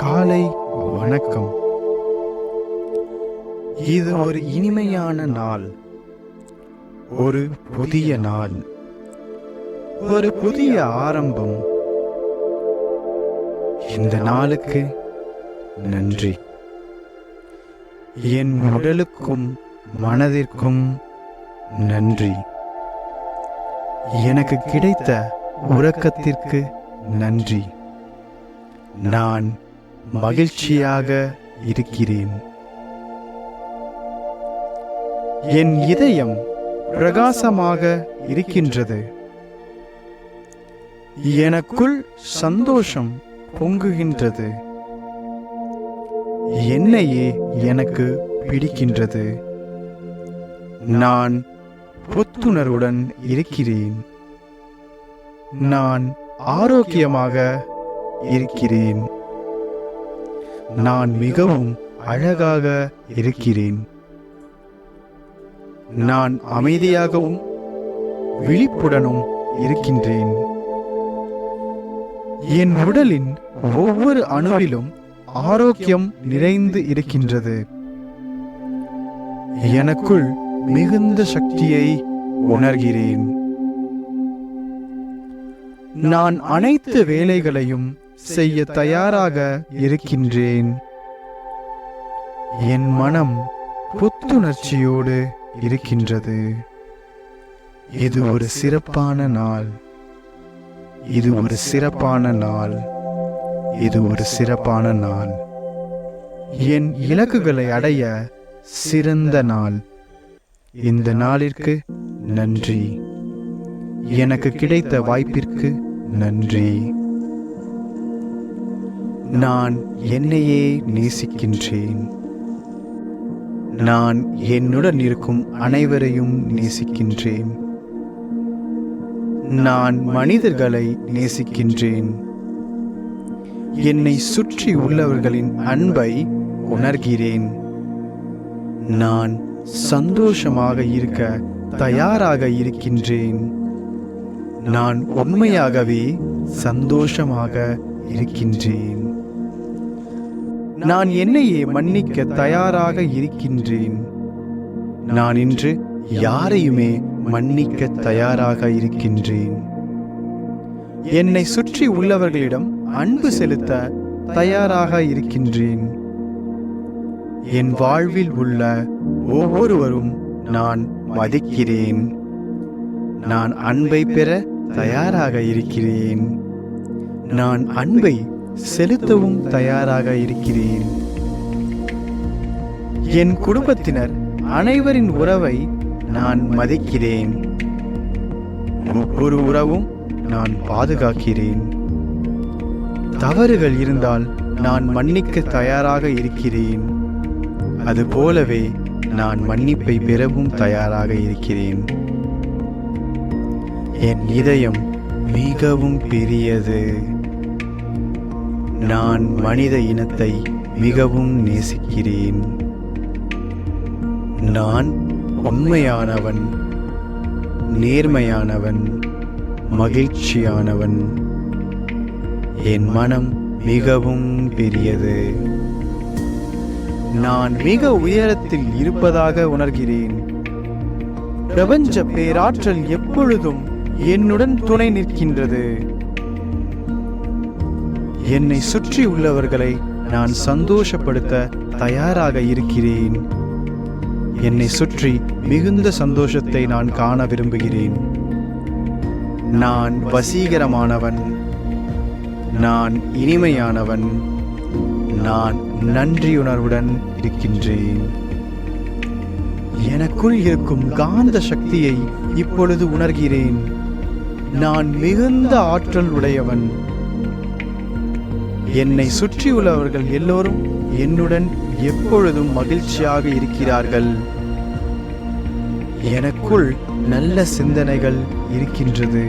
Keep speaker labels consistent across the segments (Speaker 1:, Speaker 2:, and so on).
Speaker 1: காலை வணக்கம். இது ஒரு இனிமையான நாள். ஒரு புதிய நாள். ஒரு புதிய ஆரம்பம். இந்த நாளுக்கு நன்றி. என் உடலுக்கும் மனதிற்கும் நன்றி. எனக்கு கிடைத்த உறக்கத்திற்கு நன்றி. நான் மகிழ்ச்சியாக இருக்கிறேன். என் இதயம் பிரகாசமாக இருக்கின்றது. எனக்குள் சந்தோஷம் பொங்குகின்றது. என்னையே எனக்கு பிடிக்கின்றது. நான் புத்துணர்வுடன் இருக்கிறேன். நான் ஆரோக்கியமாக இருக்கிறேன். நான் மிகவும் அழகாக இருக்கிறேன். நான் அமைதியாகவும் விழிப்புடனும் இருக்கின்றேன். என் உடலின் ஒவ்வொரு அணுவிலும் ஆரோக்கியம் நிறைந்து இருக்கின்றது. எனக்குள் மிகுந்த சக்தியை உணர்கிறேன். நான் அனைத்து வேலைகளையும் செய்ய தயாராக இருக்கின்றேன். என் மனம் புத்துணர்ச்சியோடு இருக்கின்றது. இது ஒரு சிறப்பான நாள். இது ஒரு சிறப்பான நாள். இது ஒரு சிறப்பான நாள். என் இலக்குகளை அடைய சிறந்த நாள். இந்த நாளிற்கு நன்றி. எனக்கு கிடைத்த வாய்ப்பிற்கு நன்றி. நான் என்னையே நேசிக்கின்றேன். நான் என்னுடன் இருக்கும் அனைவரையும் நேசிக்கின்றேன். நான் மனிதர்களை நேசிக்கின்றேன். என்னை சுற்றி உள்ளவர்களின் அன்பை உணர்கிறேன். நான் சந்தோஷமாக இருக்க தயாராக இருக்கின்றேன். நான் உண்மையாகவே சந்தோஷமாக இருக்கின்றேன். நான் என்னையே மன்னிக்க தயாராக இருக்கின்றேன். நான் இன்று யாரையுமே மன்னிக்க தயாராக இருக்கின்றேன். என்னை சுற்றி உள்ளவர்களிடம் அன்பு செலுத்த தயாராக இருக்கின்றேன். என் வாழ்வில் உள்ள ஒவ்வொருவரும் நான் மதிக்கிறேன். நான் அன்பை பெற தயாராக இருக்கிறேன். நான் அன்பை செலுத்தவும் தயாராக இருக்கிறேன் என் குடும்பத்தினர் அனைவரின் உறவை நான் மதிக்கிறேன். ஒவ்வொரு உறவும் நான் பாதுகாக்கிறேன். தவறுகள் இருந்தால் நான் மன்னிக்க தயாராக இருக்கிறேன். அதுபோலவே நான் மன்னிப்பை பெறவும் தயாராக இருக்கிறேன். என் இதயம் மிகவும் பெரியது. நான் மனித இனத்தை மிகவும் நேசிக்கிறேன். நான் உண்மையானவன் நேர்மையானவன் மகிழ்ச்சியானவன். என் மனம் மிகவும் பெரியது. நான் மிக உயரத்தில் இருப்பதாக உணர்கிறேன். பிரபஞ்ச பேராற்றல் எப்பொழுதும் என்னுடன் துணை நிற்கின்றது. என்னை சுற்றி உள்ளவர்களை நான் சந்தோஷப்படுத்த தயாராக இருக்கிறேன். என்னை சுற்றி மிகுந்த சந்தோஷத்தை நான் காண விரும்புகிறேன். நான் வசீகரமானவன். நான் இனிமையானவன். நான் நன்றியுணர்வுடன் இருக்கின்றேன். எனக்குள் இருக்கும் காந்த சக்தியை இப்பொழுது உணர்கிறேன். நான் மிகுந்த ஆற்றல் உடையவன். என்னை சுற்றியுள்ளவர்கள் எல்லோரும் என்னுடன் எப்பொழுதும் மகிழ்ச்சியாக இருக்கிறார்கள். எனக்குள் நல்ல சிந்தனைகள் இருக்கின்றது.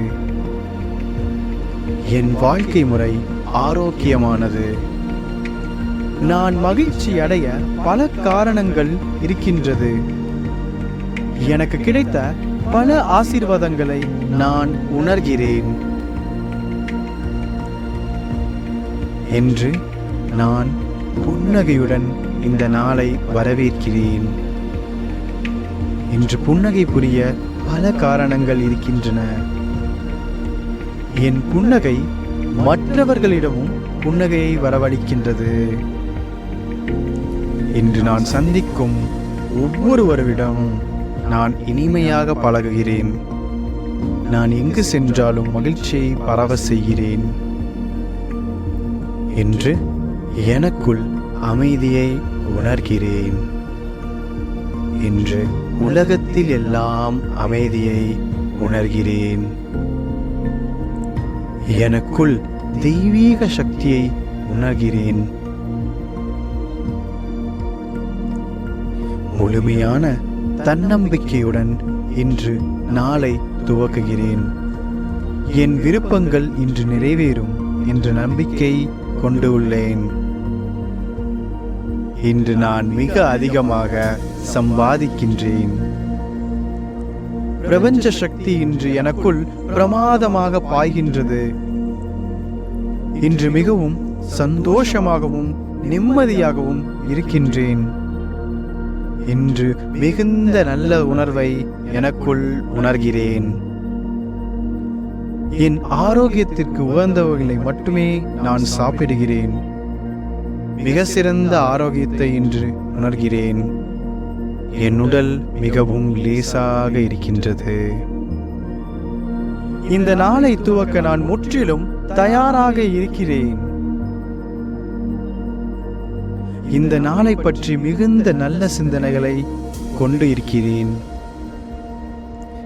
Speaker 1: என் வாழ்க்கை முறை ஆரோக்கியமானது. நான் மகிழ்ச்சி அடைய பல காரணங்கள் இருக்கின்றது. எனக்கு கிடைத்த பல ஆசீர்வாதங்களை நான் உணர்கிறேன். என்று நான் புன்னகையுடன் இந்த நாளை வரவேற்கிறேன். இன்று புன்னகை புரிய பல காரணங்கள் இருக்கின்றன. என் புன்னகை மற்றவர்களிடமும் புன்னகையை வரவழைக்கின்றது. இன்று நான் சந்திக்கும் ஒவ்வொருவரிடமும் நான் இனிமையாக பழகுகிறேன். நான் எங்கு சென்றாலும் மகிழ்ச்சியை பரவ செய்கிறேன். என்று எனக்குள் அமைதியை உணர்கிறேன் இன்று உலகத்தில் எல்லாம் அமைதியை உணர்கிறேன். எனக்குள் தெய்வீக சக்தியை உணர்கிறேன். முழுமையான தன்னம்பிக்கையுடன் இன்று நாளை துவக்குகிறேன். என் விருப்பங்கள் இன்று நிறைவேறும் என்ற நம்பிக்கை கொண்டு உள்ளேன் இன்று நான் மிக அதிகமாக சம்பாதிக்கின்றேன். பிரபஞ்ச சக்தி இன்று எனக்குள் பிரமாதமாக பாய்கின்றது. இன்று மிகவும் சந்தோஷமாகவும் நிம்மதியாகவும் இருக்கின்றேன். இன்று மிகுந்த நல்ல உணர்வை எனக்குள் உணர்கிறேன். என் ஆரோக்கியத்திற்கு உகந்தவர்களை மட்டுமே நான் சாப்பிடுகிறேன். மிக சிறந்த ஆரோக்கியத்தை இன்று உணர்கிறேன். என் உடல் மிகவும் லேசாக இருக்கின்றது. இந்த நாளை துவக்க நான் முற்றிலும் தயாராக இருக்கிறேன். இந்த நாளை பற்றி மிகுந்த நல்ல சிந்தனைகளை கொண்டு இருக்கிறேன்.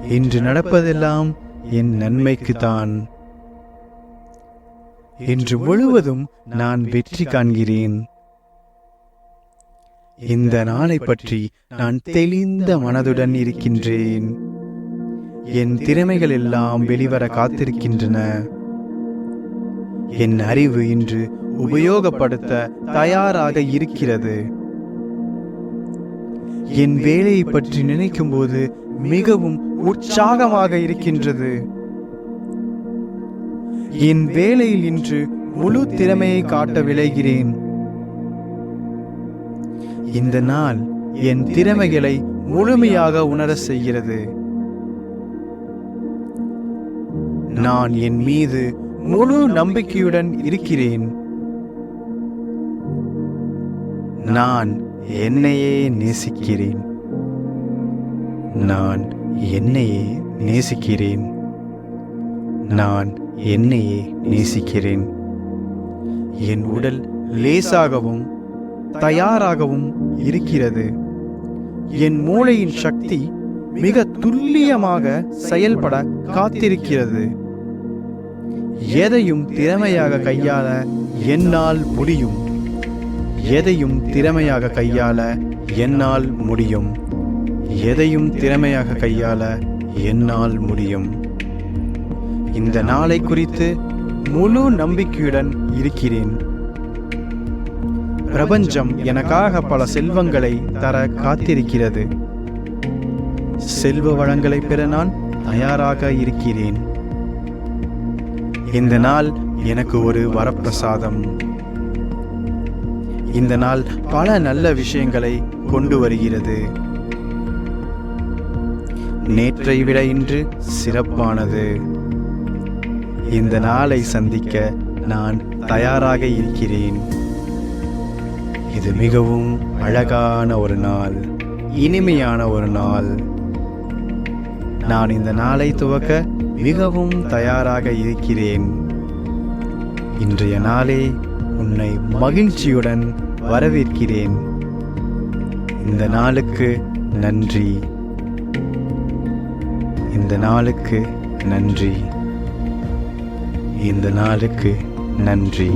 Speaker 1: இன்று நடப்பதெல்லாம் என் நன்மைக்குத்தான். இன்று முழுவதும் நான் வெற்றி காண்கிறேன். இந்த நாளை பற்றி நான் தெளிந்த மனதுடன் இருக்கின்றேன். என் திறமைகள் எல்லாம் வெளிவர காத்திருக்கின்றன. என் அறிவு இன்று உபயோகப்படுத்த தயாராக இருக்கிறது. என் வேலையை பற்றி நினைக்கும் போது மிகவும் உற்சாகமாக இருக்கின்றது. என் வேலையில் இன்று முழு திறமையை காட்ட விளைகிறேன் இந்த நாள் என் திறமைகளை முழுமையாக உணர செய்கிறது. நான் என் மீது முழு நம்பிக்கையுடன் இருக்கிறேன். நான் என்னையே நேசிக்கிறேன். நான் என்னையே நேசிக்கிறேன். நான் என்னையே நேசிக்கிறேன். என் உடல் லேசாகவும் தயாராகவும் இருக்கிறது. என் மூளையின் சக்தி மிக துல்லியமாக செயல்பட காத்திருக்கிறது. எதையும் திறமையாக கையாள என்னால் முடியும். எதையும் திறமையாக கையாள என்னால் முடியும். எதையும் திறமையாக கையாள என்னால் முடியும். இந்த நாளை குறித்து முழு நம்பிக்கையுடன் இருக்கிறேன். பிரபஞ்சம் எனக்காக பல செல்வங்களை தர காத்திருக்கிறது. செல்வ வளங்களை பெற நான் தயாராக இருக்கிறேன். இந்த நாள் எனக்கு ஒரு வரப்பிரசாதம். இந்த நாள் பல நல்ல விஷயங்களை கொண்டு வருகிறது. நேற்றை விட இன்று சிறப்பானது. இந்த நாளை சந்திக்க நான் தயாராக இருக்கிறேன். இது மிகவும் அழகான ஒரு நாள் இனிமையான ஒரு நாள். நான் இந்த நாளை துவக்க மிகவும் தயாராக இருக்கிறேன். இன்றைய நாளே உன்னை மகிழ்ச்சியுடன் வரவேற்கிறேன். இந்த நாளுக்கு நன்றி. இந்த நாளுக்கு நன்றி. இந்த நாளுக்கு நன்றி.